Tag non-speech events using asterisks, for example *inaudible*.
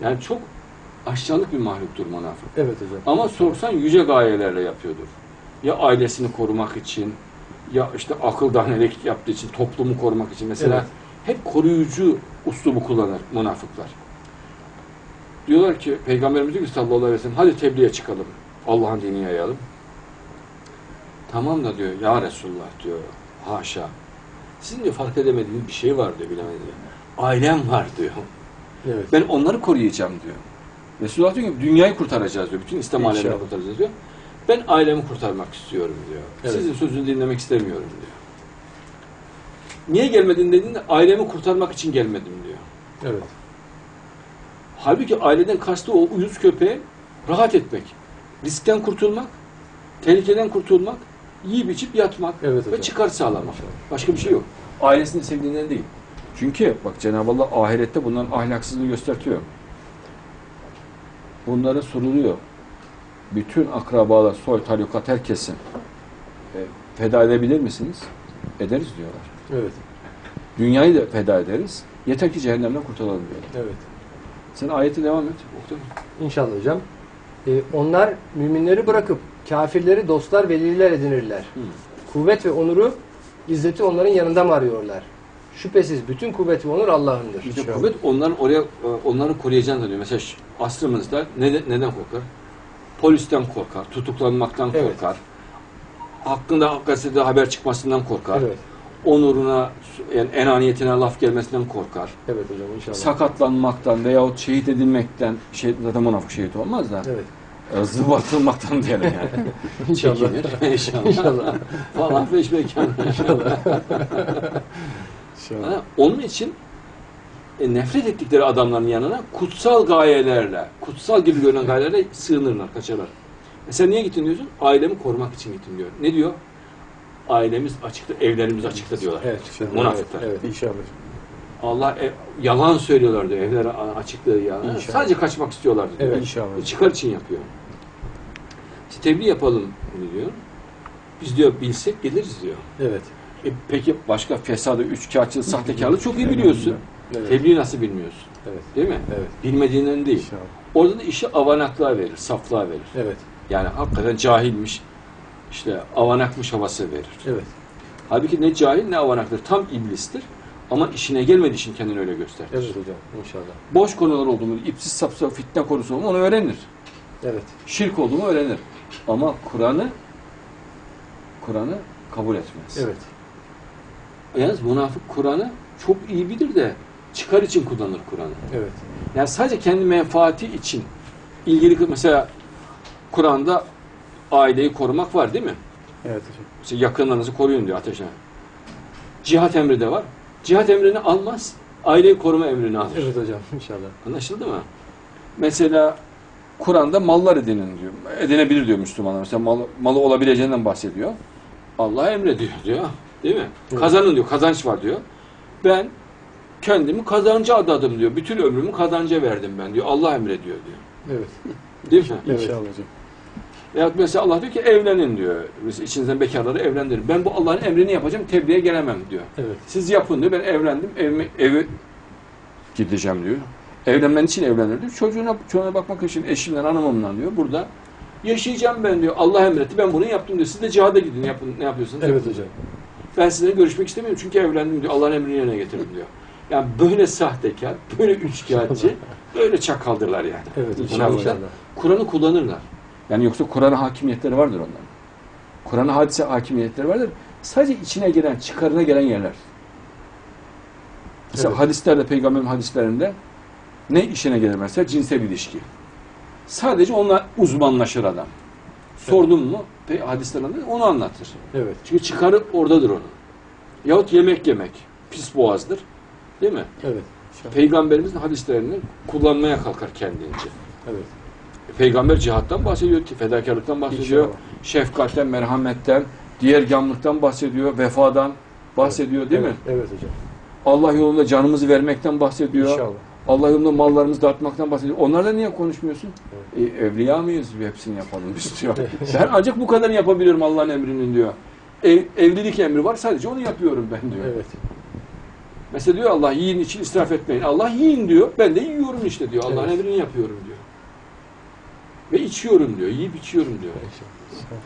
Yani çok aşağılık bir mahluktur münafık. Evet hocam. Ama sorsan yüce gayelerle yapıyordur. Ya ailesini korumak için, ya işte akıl danelik yaptığı için, toplumu korumak için. Mesela Evet. hep koruyucu uslubu kullanır münafıklar. Diyorlar ki, Peygamberimiz diyor ki sallallahu aleyhi ve sellem, hadi tebliğe çıkalım. Allah'ın dinini yayalım. Tamam da diyor, ya Resulullah diyor, haşa. Sizin diyor fark edemediğiniz bir şey var diyor, bilemediğiniz. Ailem var diyor. Evet. Ben onları koruyacağım diyor. Resulullah diyor ki dünyayı kurtaracağız diyor. Bütün İslam alemini İnşallah. kurtaracağız diyor. Ben ailemi kurtarmak istiyorum diyor. Evet. Sizin sözünü dinlemek istemiyorum diyor. Niye gelmedin dediğinde ailemi kurtarmak için gelmedim diyor. Evet. Halbuki aileden kastı o uyuz köpeğe rahat etmek. Riskten kurtulmak, tehlikeden kurtulmak, yiyip içip yatmak Evet ve hocam. çıkar sağlamak. Başka bir şey yok. Ailesini sevdiğinden değil. Çünkü bak Cenab-ı Allah ahirette bunların ahlaksızlığını göstertiyor. Bunlara soruluyor. Bütün akrabalar, soy, tarikat, herkesin e, feda edebilir misiniz? Ederiz diyorlar. Evet. Dünyayı da feda ederiz. Yeter ki cehennemden kurtulalım diyorlar. Evet. Sen ayete devam et. Oku. İnşallah hocam. Ee, onlar müminleri bırakıp kafirleri dostlar, veliler edinirler. Hı. Kuvvet ve onuru, izzeti onların yanında mı arıyorlar? Şüphesiz bütün kuvvet ve onur Allah'ındır. İşte kuvvet onların oraya e, onları koruyacağını diyor. Mesela asrımızda neden, neden korkar? Polisten korkar, tutuklanmaktan Evet. korkar. Hakkında gazetede haber çıkmasından korkar. Evet. Onuruna, yani enaniyetine laf gelmesinden korkar. Evet hocam inşallah. Sakatlanmaktan veyahut şehit edilmekten, şey, zaten münafık şehit olmaz da, Evet. evet. zıvatılmaktan diyelim yani. *laughs* İnşallah. Çekinir inşallah. İnşallah. Falan peşmekan. İnşallah. *laughs* Ha, Onun için e, nefret ettikleri adamların yanına kutsal gayelerle, kutsal gibi görünen gayelerle sığınırlar, kaçarlar. Mesela niye gittin diyorsun? Ailemi korumak için gittim diyor. Ne diyor? Ailemiz açıkta, evlerimiz açıkta diyorlar. Evet. Münafıklar. Evet. evet. İnşallah. Allah e, yalan söylüyorlar diyor. Evler a- açıklığı yalan. İnşallah. Sadece kaçmak istiyorlar diyor. Evet. İnşallah. E, Çıkar için yapıyor. İşte tebliğ yapalım diyor. Biz diyor bilsek geliriz diyor. Evet. E, peki başka fesadı, üçkağıtçılığı, sahtekarlığı çok iyi biliyorsun. Evet. Tebliği nasıl bilmiyorsun? Evet. Değil mi? Evet. Bilmediğinden değil. İnşallah. Orada da işi avanaklığa verir, saflığa verir. Evet. Yani hakikaten cahilmiş, işte avanakmış havası verir. Evet. Halbuki ne cahil ne avanaktır. Tam iblistir. Ama işine gelmediği için kendini öyle gösterir. Evet hocam inşallah. Boş konular oldu mu, ipsiz sapsız fitne konusu oldu mu onu öğrenir. Evet. Şirk oldu mu öğrenir. Ama Kur'an'ı Kur'an'ı kabul etmez. Evet. Yalnız münafık Kur'an'ı çok iyi bilir de çıkar için kullanır Kur'an'ı. Evet. Yani sadece kendi menfaati için ilgili mesela Kur'an'da aileyi korumak var değil mi? Evet hocam. İşte yakınlarınızı koruyun diyor ateşe. Cihat emri de var. Cihat emrini almaz. Aileyi koruma emrini alır. Evet hocam inşallah. Anlaşıldı mı? Mesela Kur'an'da mallar edinin diyor. Edinebilir diyor Müslümanlar. Mesela malı, malı olabileceğinden bahsediyor. Allah emrediyor diyor. Değil mi? Evet. Kazanın diyor. Kazanç var diyor. Ben kendimi kazanca adadım diyor. Bütün ömrümü kazanca verdim ben diyor. Allah emrediyor diyor. Evet. Değil mi? Evet. İnşallah hocam. Ya mesela Allah diyor ki evlenin diyor. Mesela içinizden bekarları evlendirin. Ben bu Allah'ın emrini yapacağım, tebliğe gelemem diyor. Evet. Siz yapın diyor. Ben evlendim, evimi, evi gideceğim diyor. Evlenmen için evlenir diyor. Çocuğuna, çocuğuna bakmak için eşimle, hanımımla diyor. Burada yaşayacağım ben diyor. Allah emretti, ben bunu yaptım diyor. Siz de cihada gidin, yapın, ne yapıyorsunuz? Evet yapın. hocam. Ben sizinle görüşmek istemiyorum çünkü evlendim diyor. Allah'ın emrini yerine getirdim diyor. Yani böyle sahtekar, böyle üçkağıtçı, böyle çakaldırlar yani. Evet İnşallah. Kur'an'ı kullanırlar. Yani yoksa Kur'an'a hakimiyetleri vardır onların. Kur'an'a hadise hakimiyetleri vardır. Sadece içine giren, çıkarına gelen yerler. Mesela Evet. hadislerde, peygamberin hadislerinde ne işine gelir mesela? Cinsel ilişki. Sadece onunla uzmanlaşır adam. Sordun mu pe- hadislerinde onu anlatır. Evet. Çünkü çıkarı oradadır onun. Yahut yemek yemek. Pis boğazdır. Değil mi? Evet. Peygamberimizin hadislerini kullanmaya kalkar kendince. Evet. Peygamber cihattan bahsediyor, fedakarlıktan bahsediyor, İnşallah. şefkatten, merhametten, diğer gamlıktan bahsediyor, vefadan bahsediyor değil evet. mi? Evet hocam. Allah yolunda canımızı vermekten bahsediyor. İnşallah. Allah yolunda mallarımızı dağıtmaktan bahsediyor. Onlarla niye konuşmuyorsun? E, evliya mıyız? Hepsini yapalım biz diyor. ben ancak bu kadarını yapabiliyorum Allah'ın emrinin diyor. Ev, evlilik emri var sadece onu yapıyorum ben diyor. Evet. Mesela diyor Allah yiyin için israf etmeyin. Allah yiyin diyor. Ben de yiyorum işte diyor. Allah'ın Evet. emrini yapıyorum diyor. Ve içiyorum diyor. Yiyip içiyorum diyor. Maşallah.